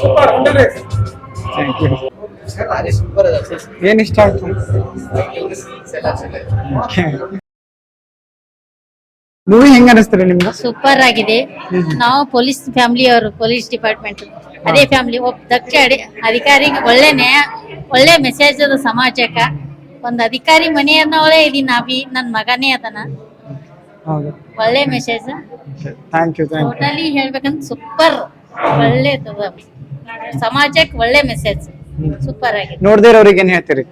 Super thank you ಏನ್ ಇಷ್ಟ ಆಯ್ತು ಮೂವಿ ಹೆಂಗ ಅನಿಸ್ತಾರೆ ನಿಮ್ಗೆ ಸೂಪರ್ ಆಗಿದೆ ನಾವು ಪೊಲೀಸ್ ಫ್ಯಾಮಿಲಿ ಅವರು ಪೊಲೀಸ್ ಡಿಪಾರ್ಟ್ಮೆಂಟ್ ಅದೇ ಫ್ಯಾಮಿಲಿ ಒಬ್ಬ ದಕ್ಷ ಅಧಿಕಾರಿ ಒಳ್ಳೆ ನ್ಯಾಯ ಒಳ್ಳೆ ಮೆಸೇಜ್ ಅದ ಸಮಾಜಕ್ಕ. ಒಂದು ಅಧಿಕಾರಿ ಮನೆ ಅನ್ನೋಳೆ ಇದೀನಿ ನಾವಿ ನನ್ ಮಗನೇ ಅದನ. ಒಳ್ಳೆ message thank you thank you totally ಹೇಳ್ಬೇಕಂದ್ರೆ ಸೂಪರ್ ಒಳ್ಳೇದದ ಸಮಾಜಕ್ಕೆ ಒಳ್ಳೆ ಮೆಸೇಜ್ ಸೂಪರ್ ಆಗಿದೆ. ನೋಡ್ದೇ ಇರೋರಿಗೆ ಏನ್ ಹೇಳ್ತೀರಿ?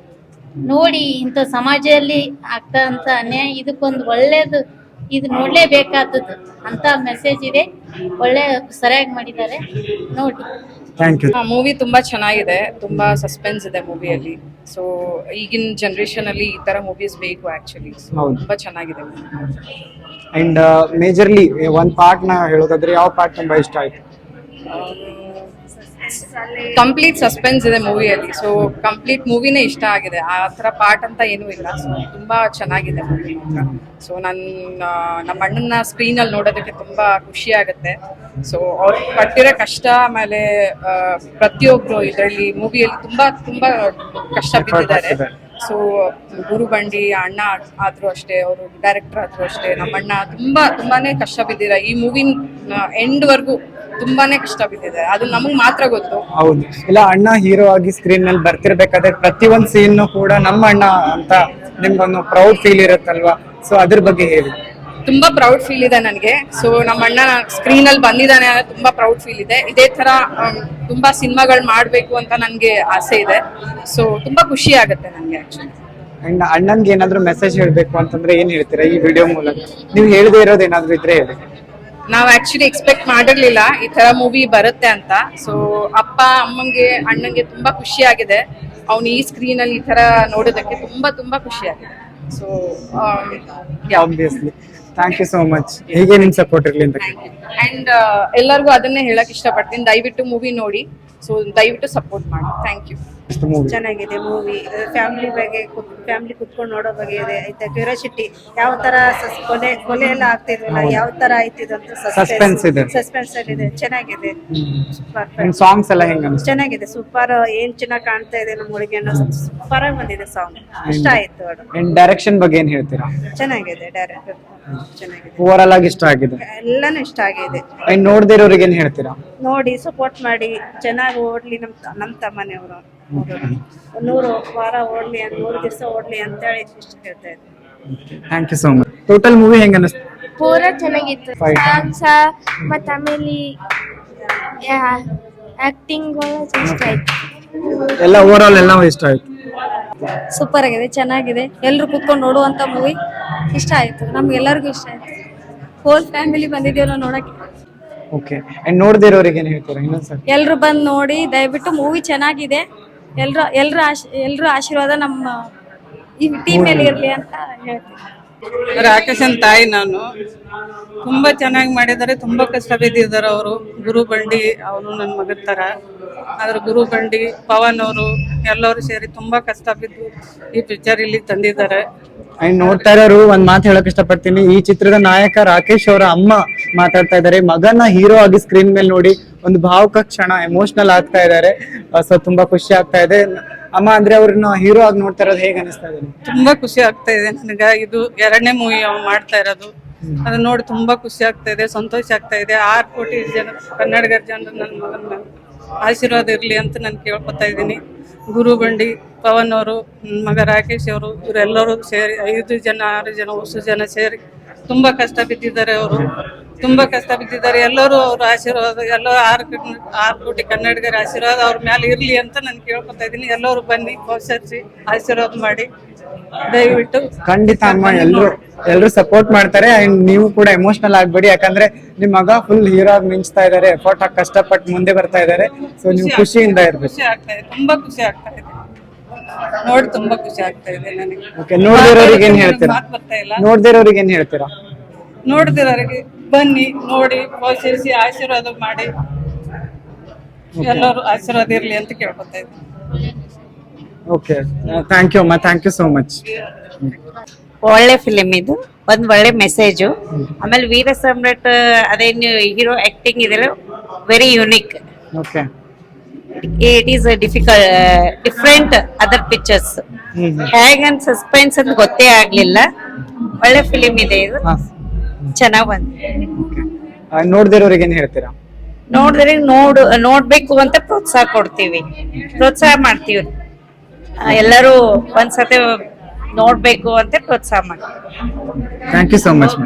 ನೋಡಿ ಇಂಥ ಸಮಾಜದಲ್ಲಿ ಆಗ್ತಂತ ಅನ್ಯಾಯ ಇದಕ್ಕೊಂದು ಒಳ್ಳೇದು ಇದು ನೋಡ್ಲೇಬೇಕಾದದ್ದು ಅಂತ ಮೆಸೇಜ್ ಇದೆ. ಒಳ್ಳೆ ಸರಿಯಾಗಿ ಮಾಡಿದ್ದಾರೆ. ನೋಡಿ. ಥ್ಯಾಂಕ್ ಯು ಮೂವಿ ತುಂಬಾ ಚೆನ್ನಾಗಿದೆ. ತುಂಬಾ ಸಸ್ಪೆನ್ಸ್ ಇದೆ ಮೂವಿಯಲ್ಲಿ ಸೊ ಈಗಿನ ಜನರೇಷನ್ ಅಲ್ಲಿ ಈ ತರ ಮೂವೀಸ್ ಬೇಕು ಆಕ್ಚುಲಿ ಹೌದು. ತುಂಬಾ ಚೆನ್ನಾಗಿದೆ ಅಂಡ್ ಮೇಜರ್ಲಿ ಒಂದ್ ಪಾರ್ಟ್ನ ಹೇಳೋದಾದ್ರೆ ಯಾವ ಪಾರ್ಟ್ ತುಂಬಾ ಇಷ್ಟ ಆಯ್ತು? ಕಂಪ್ಲೀಟ್ ಸಸ್ಪೆನ್ಸ್ ಇದೆ ಮೂವಿಯಲ್ಲಿ ಸೊ ಕಂಪ್ಲೀಟ್ ಮೂವಿನೇ ಇಷ್ಟ ಆಗಿದೆ. ಆ ಥರ ಪಾರ್ಟ್ ಅಂತ ಏನೂ ಇಲ್ಲ. ಸೊ ತುಂಬ ಚೆನ್ನಾಗಿದೆ ಮೂವಿ ಸೊ ನನ್ನ ನಮ್ಮ ಅಣ್ಣನ ಸ್ಕ್ರೀನಲ್ಲಿ ನೋಡೋದಕ್ಕೆ ತುಂಬ ಖುಷಿ ಆಗುತ್ತೆ. ಸೊ ಅವ್ರು ಪಟ್ಟಿರೋ ಕಷ್ಟ ಆಮೇಲೆ ಪ್ರತಿಯೊಬ್ಬರು ಪ್ರತಿಯೊಬ್ರು ಇದರಲ್ಲಿ ಮೂವಿಯಲ್ಲಿ ತುಂಬ ತುಂಬ ಕಷ್ಟ ಬಿದ್ದಿದ್ದಾರೆ. ಹಾಕಿದ್ದಾರೆ. ಸೊ ಗುರು ಬಂಡಿ, ಅಣ್ಣ ಆದ್ರೂ ಅಷ್ಟೇ, ಅವರು ಡೈರೆಕ್ಟರ್ ಆದ್ರೂ ಅಷ್ಟೇ, ನಮ್ಮಣ್ಣ ತುಂಬಾ, ತುಂಬಾನೇ ಕಷ್ಟ ಬಿದ್ದಿದೆ. ಈ ಮೂವಿನ ಎಂಡ್ ವರ್ಗು ತುಂಬಾನೇ ಕಷ್ಟ ಬಿದ್ದಿದೆ. ಅದು ನಮಗ್ ಮಾತ್ರ ಗೊತ್ತು. ಹೌದು. ಇಲ್ಲ, ಅಣ್ಣ ಹೀರೋ ಆಗಿ ಸ್ಕ್ರೀನ್ನಲ್ಲಿ ಬರ್ತಿರ್ಬೇಕಾದ್ರೆ ಪ್ರತಿಯೊಂದು ಸೀನ್ ಕೂಡ ನಮ್ಮ ಅಣ್ಣ ಅಂತ ನಿಮ್ಗೊಂದು ಪ್ರೌಡ್ ಫೀಲ್ ಇರುತ್ತಲ್ವಾ? ಸೊ ಅದ್ರ ಬಗ್ಗೆ ಹೇಳಿ. ತುಂಬಾ ಪ್ರೌಡ್ ಫೀಲ್ ಇದೆ ನನಗೆ. ಸೊ ನಮ್ಮ ಅಣ್ಣ ಸ್ಕ್ರೀನ್ ಅಲ್ಲಿ ಬಂದಿದ್ದಾನೆ ಅಂದ್ರೆ ತುಂಬಾ ಪ್ರೌಡ್ ಫೀಲ್ ಇದೆ. ಇದೇ ತರ ತುಂಬಾ ಸಿನಿಮಾಗಳು ಮಾಡಬೇಕು ಅಂತ ನನಗೆ ಆಸೆ ಇದೆ. ಸೊ ತುಂಬಾ ಖುಷಿ ಆಗುತ್ತೆ ನನಗೆ ಆಕ್ಚುಲಿ ಅಂಡ್ ಅಣ್ಣನ್ಗೆ ಏನಾದ್ರೂ ಮೆಸೇಜ್ ಹೇಳಬೇಕು ಅಂತಂದ್ರೆ ಏನ್ ಹೇಳ್ತೀರಾ ಈ ವಿಡಿಯೋ ಮೂಲಕ? ನೀವು ಹೇಳದೇ ಇರೋದು ಏನಾದ್ರೂ ಇದ್ರೆ ಹೇಳಿ. ನಾವು ಆಕ್ಚುಲಿ ಎಕ್ಸ್ಪೆಕ್ಟ್ ಮಾಡಿರ್ಲಿಲ್ಲ ಈ ತರ ಮೂವಿ ಬರುತ್ತೆ ಅಂತ. ಸೊ ಅಪ್ಪ ಅಮ್ಮಂಗೆ ಅಣ್ಣಂಗೆ ತುಂಬಾ ಖುಷಿ ಆಗಿದೆ. ಅವ್ನು ಈ ಸ್ಕ್ರೀನ್ ಅಲ್ಲಿ ಈ ತರ ನೋಡೋದಕ್ಕೆ ತುಂಬಾ ತುಂಬಾ ಖುಷಿ ಆಗಿದೆ. So obviously thank you so much ಹೀಗೆ ನಿಮ್ ಸಪೋರ್ಟ್ ಇರಲಿ ಅಂತ ಅಂಡ್ ಎಲ್ಲರಿಗೂ ಅದನ್ನೇ ಹೇಳಕ್ ಇಷ್ಟಪಡ್ತೀನಿ. ದಯವಿಟ್ಟು ಮೂವಿ ನೋಡಿ. ಸೊ ದಯವಿಟ್ಟು ಸಪೋರ್ಟ್ ಮಾಡಿ. ಥ್ಯಾಂಕ್ ಯು ಚೆನ್ನಾಗಿದೆ ಮೂವಿ ಫ್ಯಾಮಿಲಿ ಬಗ್ಗೆ ಫ್ಯಾಮಿಲಿ ಕುತ್ಕೊಂಡು ನೋಡೋ ಬಗ್ಗೆ ಇದೆ. ಆಯ್ತಾ? ಕ್ಯೂರಿಯಾಸಿಟಿ ಯಾವ ತರ ಕೊಲೆ ಕೊಲೆ ಎಲ್ಲ ಆಗ್ತಿದ್ವಲ್ಲ ಯಾವ ತರ ಆಯ್ತಿದೆ ಸಸ್ಪೆನ್ಸ್ ಇದೆ. ಸಸ್ಪೆನ್ಸ್ ಇದೆ. ಚೆನ್ನಾಗಿದೆ. ಸೂಪರ್ ಸಾಂಗ್ಸ್ ಎಲ್ಲ ಹೆಂಗ ಚೆನ್ನಾಗಿದೆ. ಸೂಪರ್. ಏನ್ ಚೆನ್ನಾಗಿ ಕಾಣ್ತಾ ಇದೆ ನಮ್ಮ ಹುಡುಗಿ ಅನ್ನೋ ಸೂಪರ್ ಆಗಿ ಬಂದಿದೆ ಸಾಂಗ್ ಇಷ್ಟ ಆಯ್ತು ಅದು ಡೈರೆಕ್ಷನ್ ಬಗ್ಗೆ ಏನ್ ಹೇಳ್ತೀರಾ? ಚೆನ್ನಾಗಿದೆ ಡೈರೆಕ್ಟರ್ ಚೆನ್ನಾಗಿದೆ. ಓವರ್ ಆಗಿ ಇಷ್ಟ ಆಗಿದೆ. ಎಲ್ಲಾನು ಇಷ್ಟ ಆಗಿದೆ. ಅಂಡ್ ನೋಡ್ದೇ ಇರೋರಿಗೆ ಏನ್ ಹೇಳ್ತೀರಾ? ನೋಡಿ ಸಪೋರ್ಟ್ ಮಾಡಿ. ಚೆನ್ನಾಗಿ ಓಡ್ಲಿ ನಮ್ ತ- ನಮ್ ತಮ್ಮನೆಯವರು. ನೂರು ವಾರ ಓಡ್ಲಿ ಅಂತ ನೂರು ದಿವಸ ಓಡ್ಲಿ ಅಂತೇಳಿ ಇಷ್ಟ ಹೇಳ್ತಾ ಇದ್ದೀನಿ thank you so much total movie ಹೆಂಗ ಅನಿಸ್ತು? ಪೂರ ಚೆನ್ನಾಗಿತ್ತು. Fight. ಸಾಂಗ್ಸ ಮತ್ತು ಆಮೇಲೆ ಆಕ್ಟಿಂಗ್ ಇಷ್ಟ ಆಯ್ತು. ಎಲ್ಲ ಓವರ್ ಆಲ್ ಎಲ್ಲ ಇಷ್ಟ ಆಯ್ತು. ಸೂಪರ್ ಆಗಿದೆ ಚೆನ್ನಾಗಿದೆ. ಎಲ್ಲರೂ ಕೂತ್ಕೊಂಡು ನೋಡುವಂತ ಮೂವಿ ಇಷ್ಟ ಆಯ್ತು. ನಮ್ಗೆಲ್ಲರಿಗೂ ಇಷ್ಟ ಆಯ್ತು. ಹೋಲ್ ಫ್ಯಾಮಿಲಿ ಬಂದಿದ್ದೀವಲ್ಲ ನೋಡಕ್ಕೆ. ಓಕೆ ಅಂಡ್ ನೋಡ್ದೇ ಇರೋರಿಗೆ ಏನ್ ಹೇಳ್ತೀರಾ ಇನ್ನೊಂದ್ಸರಿ ಎಲ್ಲರೂ ಬಂದು ನೋಡಿ ದಯವಿಟ್ಟು ಮೂವಿ ಚೆನ್ನಾಗಿದೆ. ಎಲ್ರು ಎಲ್ರ ಆಶ್ ಎಲ್ರ ಆಶೀರ್ವಾದ ನಮ್ಮ ಈ ಟೀಮ್ ಮೇಲೆ ಇರಲಿ ಅಂತ ಹೇಳ್ತೀನಿ. ರಾಕೇಶನ್ ತಾಯಿ ನಾನು. ತುಂಬಾ ಚೆನ್ನಾಗಿ ಮಾಡಿದ್ದಾರೆ, ತುಂಬಾ ಕಷ್ಟ ಬಿದ್ದಿದ್ದಾರೆ ಅವರು. ಗುರು ಬಂಡಿ, ಅವನು ನನ್ನ ಮಗನ ತರ. ಆದ್ರೆ ಗುರು ಬಂಡಿ, ಪವನ್ ಅವರು ಎಲ್ಲರೂ ಸೇರಿ ತುಂಬಾ ಕಷ್ಟ ಬಿದ್ದು ಈ ಪಿಕ್ಚರ್ ಇಲ್ಲಿ ತಂದಿದ್ದಾರೆ. ಅಂಡ್ ನೋಡ್ತಾ ಇರೋರು ಒಂದ್ ಮಾತು ಹೇಳಕ್ ಇಷ್ಟಪಡ್ತೀನಿ. ಈ ಚಿತ್ರದ ನಾಯಕ ರಾಕೇಶ್ ಅವರ ಅಮ್ಮ ಮಾತಾಡ್ತಾ ಇದ್ದಾರೆ. ಮಗನ ಹೀರೋ ಆಗಿ ಸ್ಕ್ರೀನ್ ಮೇಲೆ ನೋಡಿ ಒಂದು ಭಾವುಕ ಕ್ಷಣ ಎಮೋಷನಲ್ ಆಗ್ತಾ ಇದ್ದಾರೆ. ಸೊ, ತುಂಬಾ ಖುಷಿ ಆಗ್ತಾ ಇದೆ. ಅಮ್ಮ ಅಂದ್ರೆ ಅವ್ರನ್ನ ಹೀರೋ ಆಗಿ ನೋಡ್ತಾ ಇರೋದು ಹೇಗೆ ಅನಿಸ್ತಾ ಇದೆ ತುಂಬಾ ಖುಷಿ ಆಗ್ತಾ ಇದೆ ನನಗ. ಇದು ಎರಡನೇ ಮೂವಿ ಅವ್ ಮಾಡ್ತಾ ಇರೋದು. ಅದನ್ನ ನೋಡಿ ತುಂಬಾ ಖುಷಿ ಆಗ್ತಾ ಇದೆ ಸಂತೋಷ ಆಗ್ತಾ ಇದೆ. ಆರ್ ಕೋಟಿ ಜನ ಕನ್ನಡಿಗರ ಜನರು ನನ್ನ ಮಗನ ಆಶೀರ್ವಾದ ಇರ್ಲಿ ಅಂತ ನಾನು ಕೇಳ್ಕೊತಾ ಇದ್ದೀನಿ. ಗುರು ಬಂಡಿ ಪವನ್ ಅವರು ನನ್ನ ಮಗ ರಾಕೇಶ್ ಅವರು ಇವರೆಲ್ಲರೂ ಸೇರಿ ಐದು ಜನ ಆರು ಜನ ಹೊಸ ಜನ ಸೇರಿ ತುಂಬಾ ಕಷ್ಟ ಬಿದ್ದಿದ್ದಾರೆ ಅವರು. ತುಂಬಾ ಕಷ್ಟ ಬಿದ್ದಿದ್ದಾರೆ. ಎಲ್ಲರೂ ಅವ್ರ ಆಶೀರ್ವಾದ ಎಲ್ಲ ಆರು ಆರು ಕೋಟಿ ಕನ್ನಡಿಗರ ಆಶೀರ್ವಾದ ಅವ್ರ ಮೇಲೆ ಇರ್ಲಿ ಅಂತ ನಾನು ಕೇಳ್ಕೊತಾ ಇದ್ದೀನಿ. ಎಲ್ಲರೂ ಬನ್ನಿ ಪ್ರೋತ್ಸಾಹಿಸಿ ಆಶೀರ್ವಾದ ಮಾಡಿ. ದಯವಿಟ್ಟು ಖಂಡಿತ ಅಮ್ಮ ಎಲ್ಲರೂ ಎಲ್ಲರೂ ಸಪೋರ್ಟ್ ಮಾಡ್ತಾರೆ. ಅಂಡ್ ನೀವು ಕೂಡ ಎಮೋಷನಲ್ ಆಗ್ಬೇಡಿ. ಯಾಕಂದ್ರೆ ನಿಮ್ ಮಗ ಫುಲ್ ಹೀರೋ ಆಗಿ ಮಿಂಚ್ತಾ ಇದಾರೆ ಎಫರ್ಟ್ ಹಾಕಿ ಕಷ್ಟಪಟ್ಟು ಮುಂದೆ ಬರ್ತಾ ಇದಾರೆ ಸೊ ನೀವು ಖುಷಿಯಿಂದ ಇರ್ಬೇಕು. ಖುಷಿ ಆಗ್ತಾ ಇದೆ. ತುಂಬಾ ಖುಷಿ ಆಗ್ತಾ ಇದೆ. ನೋಡಿ ತುಂಬಾ ಖುಷಿ ಆಗ್ತಾ ಇದೆ ನನಗೆ. ಓಕೆ ನೋಡ್ದಿರೋರಿಗೆ ಏನ್ ಹೇಳ್ತೀರಾ? ಮಾತು ಬರ್ತಾ ಇಲ್ಲ. ನೋಡ್ದಿರೋರಿಗೆ ಏನ್ ಹೇಳ್ತೀರಾ? ನೋಡ್ದಿರೋರಿಗೆ ಬನ್ನಿ ನೋಡಿ ಪೋಷಿಸಿ ಆಶೀರ್ವಾದ ಮಾಡಿ. ಎಲ್ಲರೂ ಆಶೀರ್ವಾದ ಇರಲಿ ಅಂತ ಕೇಳ್ಕೊತಾ ಇದ್ದೀನಿ. ಓಕೆ ಥ್ಯಾಂಕ್ ಯು ಅಮ್ಮ. ಥ್ಯಾಂಕ್ ಯು ಸೋ ಮಚ್ ಒಳ್ಳೆ ಫಿಲಿಮ್ ಇದು. ಒಂದ್ ಒಳ್ಳೆ ಮೆಸೇಜು ಆಮೇಲೆ ವೀರ ಸಮ್ರಾಟ್ ಅದೇನು ಹೀರೋ ಆಕ್ಟಿಂಗ್ ಇದೆಲ್ಲ very unique okay it is difficult different other pictures ಹೇಗಂತ suspense ಅಂತ ಗೊತ್ತೇ ಆಗ್ಲಿಲ್ಲ. ಒಳ್ಳೆ ಫಿಲಿಮ್ ಇದೆ ಇದು. ಚೆನ್ನಾಗ್ ಬಂದಿದೆ ನೋಡ್ದಿರೋರಿಗೆ ಏನ್ ಹೇಳ್ತೀರಾ? ನೋಡಿದ್ರೆ ನೋಡು ನೋಡ್ಬೇಕು ಅಂತ ಪ್ರೋತ್ಸಾಹ ಕೊಡ್ತೀವಿ. ಪ್ರೋತ್ಸಾಹ ಮಾಡ್ತೀವಿ. ಆ, ಎಲ್ಲರೂ ಒಂದ್ಸತಿ ನೋಡ್ಬೇಕು ಅಂತ ಪ್ರೋತ್ಸಾಹ ಮಾಡ್ತೀವಿ. Thank you so much